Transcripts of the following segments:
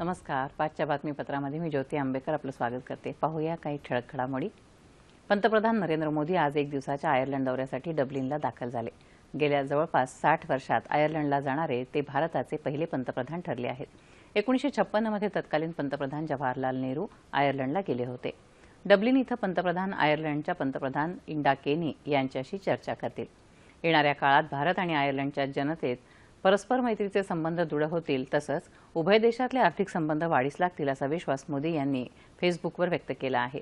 नमस्कार. पाचच्या बातमीपत्रामध्ये मी ज्योती आंबेकर आपलं स्वागत करते. पाहूया काही ठळक घडामोडी. पंतप्रधान नरेंद्र मोदी आज एक दिवसाच्या आयर्लंड दौऱ्यासाठी डब्लिनला दाखल झाले. गेल्या जवळपास साठ वर्षात आयर्लंडला जाणारे ते भारताचे पहिले पंतप्रधान ठरले आहेत. एकोणीसशे छप्पन्नमध्ये तत्कालीन पंतप्रधान जवाहरलाल नेहरू आयर्लंडला गेले होते. डब्लिन इथं पंतप्रधान आयर्लंडच्या पंतप्रधान इंडा केनी यांच्याशी चर्चा करतील. येणाऱ्या काळात भारत आणि आयर्लंडच्या जनतेत परस्पर मैत्रीचे संबंध दृढ होतील तसंच उभय देशातले आर्थिक संबंध वाढीस लागतील असा विश्वास मोदी यांनी फेसबुकवर व्यक्त केला आहे.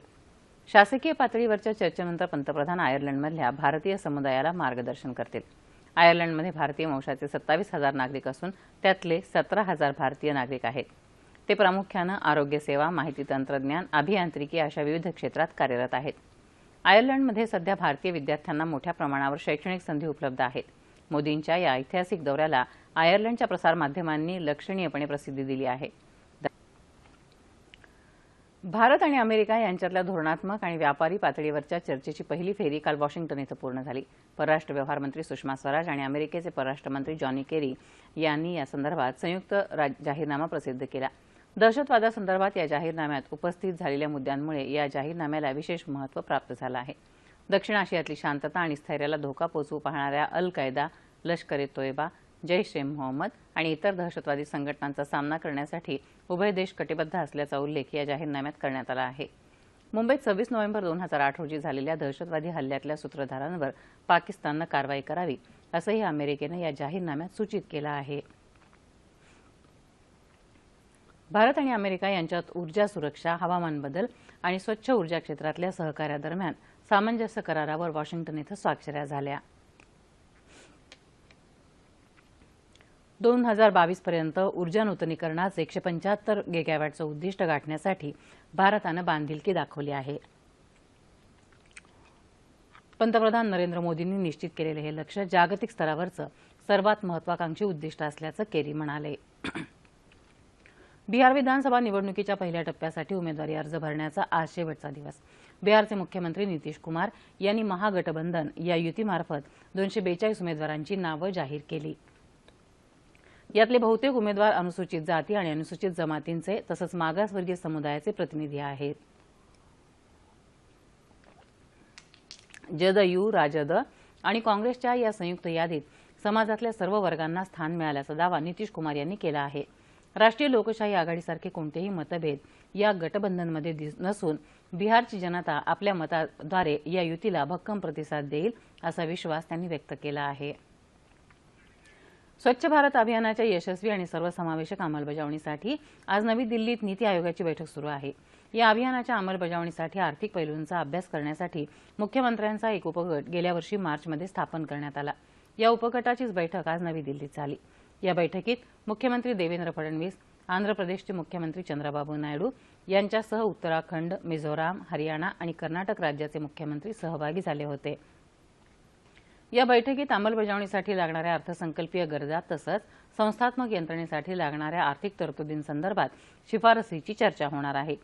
शासकीय पातळीवरच्या चर्चेनंतर पंतप्रधान आयर्लंडमधल्या भारतीय समुदायाला मार्गदर्शन करतील. आयर्लंडमध्ये भारतीय वंशाचे सत्तावीस हजार नागरिक असून त्यातले सतरा हजार भारतीय नागरिक आहेत. ते प्रामुख्यानं आरोग्य सेवा माहिती तंत्रज्ञान अभियांत्रिकी अशा विविध क्षेत्रात कार्यरत आहेत. आयर्लंडमध्ये सध्या भारतीय विद्यार्थ्यांना मोठ्या प्रमाणावर शैक्षणिक संधी उपलब्ध आहेत. मोदींच्या या ऐतिहासिक दौऱ्याला आयर्लंडच्या प्रसारमाध्यमांनी लक्षणीयपणे प्रसिद्धी दिली आहे. भारत आणि अमेरिका यांच्यातल्या धोरणात्मक आणि व्यापारी पातळीवरच्या चर्चेची पहिली फेरी काल वॉशिंग्टन इथं पूर्ण झाली. परराष्ट्र व्यवहार मंत्री सुषमा स्वराज आणि अमेरिकेचे परराष्ट्र मंत्री जॉनी केरी यांनी या संदर्भात संयुक्त जाहीरनामा प्रसिद्ध केला. दहशतवादासंदर्भात या जाहीरनाम्यात उपस्थित झालेल्या मुद्द्यांमुळे या जाहीरनाम्याला विशेष महत्त्व प्राप्त झालं आहे. दक्षिण आशियातली शांतता आणि स्थैर्याला धोका पोचवू पाहणाऱ्या अल कायदा लष्कर ए तोयबा जैश ए मोहम्मद आणि इतर दहशतवादी संघटनांचा सामना करण्यासाठी उभय देश कटिबद्ध असल्याचा उल्लेख या जाहीरनाम्यात करण्यात आला आहे. मुंबईत सव्वीस नोव्हेंबर दोन हजार आठ रोजी झालेल्या दहशतवादी हल्ल्यातल्या सूत्रधारांवर पाकिस्ताननं कारवाई करावी असंही अमेरिकेनं या जाहीरनाम्यात सूचित केलं आहे. भारत आणि अमेरिका यांच्यात ऊर्जा सुरक्षा हवामान बदल आणि स्वच्छ ऊर्जा क्षेत्रातल्या सहकार्यादरम्यान सामंजस्य करारावर वॉशिंग्टन इथं स्वाक्षऱ्या झाल्या. दोन हजार बावीस पर्यंत ऊर्जा नूतनीकरणाचं एकशे पंच्याहत्तर गिगॅवॅटचं उद्दिष्ट गाठण्यासाठी भारतानं बांधिलकी दाखवली आहे. पंतप्रधान नरेंद्र मोदींनी निश्चित केलेलं हे लक्ष जागतिक स्तरावरचं सर्वात महत्वाकांक्षी उद्दिष्ट असल्याचं केरी म्हणाले. बिहार विधानसभा निवडणुकीच्या पहिल्या टप्प्यासाठी उमेदवारी अर्ज भरण्याचा आज शेवटचा दिवस. बिहारचे मुख्यमंत्री नितीश कुमार यांनी महागठबंधन या युतीमार्फत दोनशे बेचाळीस उमेदवारांची नावं जाहीर केली. यातले बहुतेक उमेदवार अनुसूचित जाती आणि अनुसूचित जमातींचे तसंच मागासवर्गीय समुदायाचे प्रतिनिधी आहेत. जदयू राजद आणि काँग्रेसच्या या संयुक्त यादीत समाजातल्या सर्व वर्गांना स्थान मिळाल्याचा दावा नितीश कुमार यांनी केला आहे. राष्ट्रीय लोकशाही आघाडीसारखे कोणतेही मतभेद या गटबंधनमध्ये नसून बिहारची जनता आपल्या मताद्वारे या युतीला भक्कम प्रतिसाद देईल असा विश्वास त्यांनी व्यक्त केला आहे. स्वच्छ भारत अभियानाच्या यशस्वी आणि सर्वसमावेशक अंमलबजावणीसाठी आज नवी दिल्लीत नीती आयोगाची बैठक सुरू आहे. या अभियानाच्या अंमलबजावणीसाठी आर्थिक पैलूंचा अभ्यास करण्यासाठी मुख्यमंत्र्यांचा एक उपगट गेल्या वर्षी मार्चमध्ये स्थापन करण्यात आला. या उपगटाचीच बैठक आज नवी दिल्लीत झाली. या बैठकीत मुख्यमंत्री देवेंद्र फडणवीस आंध्र प्रदेशचे मुख्यमंत्री चंद्रबाबू नायडू यांच्यासह उत्तराखंड मिझोराम हरियाणा आणि कर्नाटक राज्याचे मुख्यमंत्री सहभागी झाले होते. या बैठकीत अंमलबजावणीसाठी लागणाऱ्या अर्थसंकल्पीय गरजा तसंच संस्थात्मक यंत्रणेसाठी लागणाऱ्या आर्थिक तरतुदींसंदर्भात शिफारसीची चर्चा होणार आहे.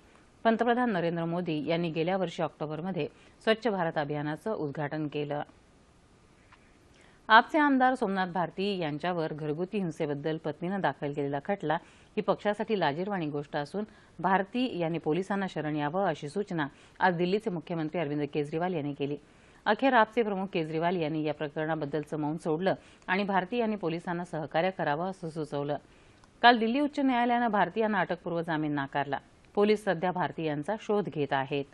पंतप्रधान नरेंद्र मोदी यांनी गेल्या वर्षी ऑक्टोबरमध्ये स्वच्छ भारत अभियानाचं उद्घाटन केलं. आपचे आमदार सोमनाथ भारती यांच्यावर घरगुती हिंसेबद्दल पत्नीनं दाखल केलेला खटला ही पक्षासाठी लाजीरवाणी गोष्ट असून भारती यांनी पोलिसांना शरण यावं अशी सूचना आज दिल्लीचे मुख्यमंत्री अरविंद केजरीवाल यांनी केली. अखेर आपचे प्रमुख केजरीवाल यांनी या प्रकरणाबद्दलचं मौन सोडलं आणि भारती यांनी पोलिसांना सहकार्य करावं असं सुचवलं. काल दिल्ली उच्च न्यायालयानं भारती यांना अटकपूर्व जामीन नाकारला. पोलीस सध्या भारती यांचा शोध घेत आहेत.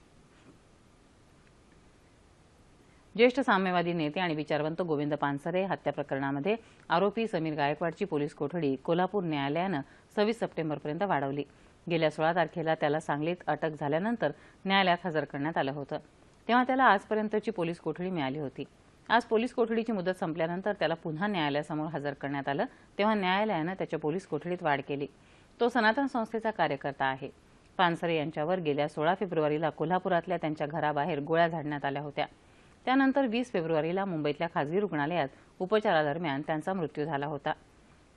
ज्येष्ठ साम्यवादी नेते आणि विचारवंत गोविंद पानसरे हत्या प्रकरणामध्ये आरोपी समीर गायकवाडची पोलीस कोठडी कोल्हापूर न्यायालयानं सव्वीस सप्टेंबरपर्यंत वाढवली. गेल्या सोळा तारखेला त्याला सांगलीत अटक झाल्यानंतर न्यायालयात हजर करण्यात आलं होतं. तेव्हा त्याला आजपर्यंतची पोलीस कोठडी मिळाली होती. आज पोलीस कोठडीची मुदत संपल्यानंतर त्याला पुन्हा न्यायालयासमोर हजर करण्यात आलं तेव्हा न्यायालयानं त्याच्या पोलीस कोठडीत वाढ केली. तो सनातन संस्थेचा कार्यकर्ता आहे. पानसरे यांच्यावर गेल्या सोळा फेब्रुवारीला कोल्हापुरातल्या त्यांच्या घराबाहेर गोळ्या झाडण्यात आल्या होत्या. त्यानंतर वीस फेब्रुवारीला मुंबईतल्या खासगी रुग्णालयात उपचारादरम्यान त्यांचा मृत्यू झाला होता.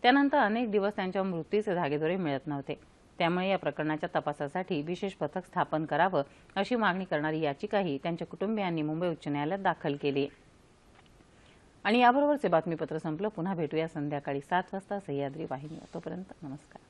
त्यानंतर अनेक दिवस त्यांच्या मृत्यूचे धागेदोरे मिळत नव्हते. त्यामुळे या प्रकरणाच्या तपासासाठी विशेष पथक स्थापन करावं अशी मागणी करणारी याचिकाही त्यांच्या कुटुंबियांनी मुंबई उच्च न्यायालयात दाखल केली. आणि याबरोबरचे बातमीपत्र संपलं. पुन्हा भेटूया संध्याकाळी सात वाजता सह्याद्री वाहिनी. तोपर्यंत नमस्कार.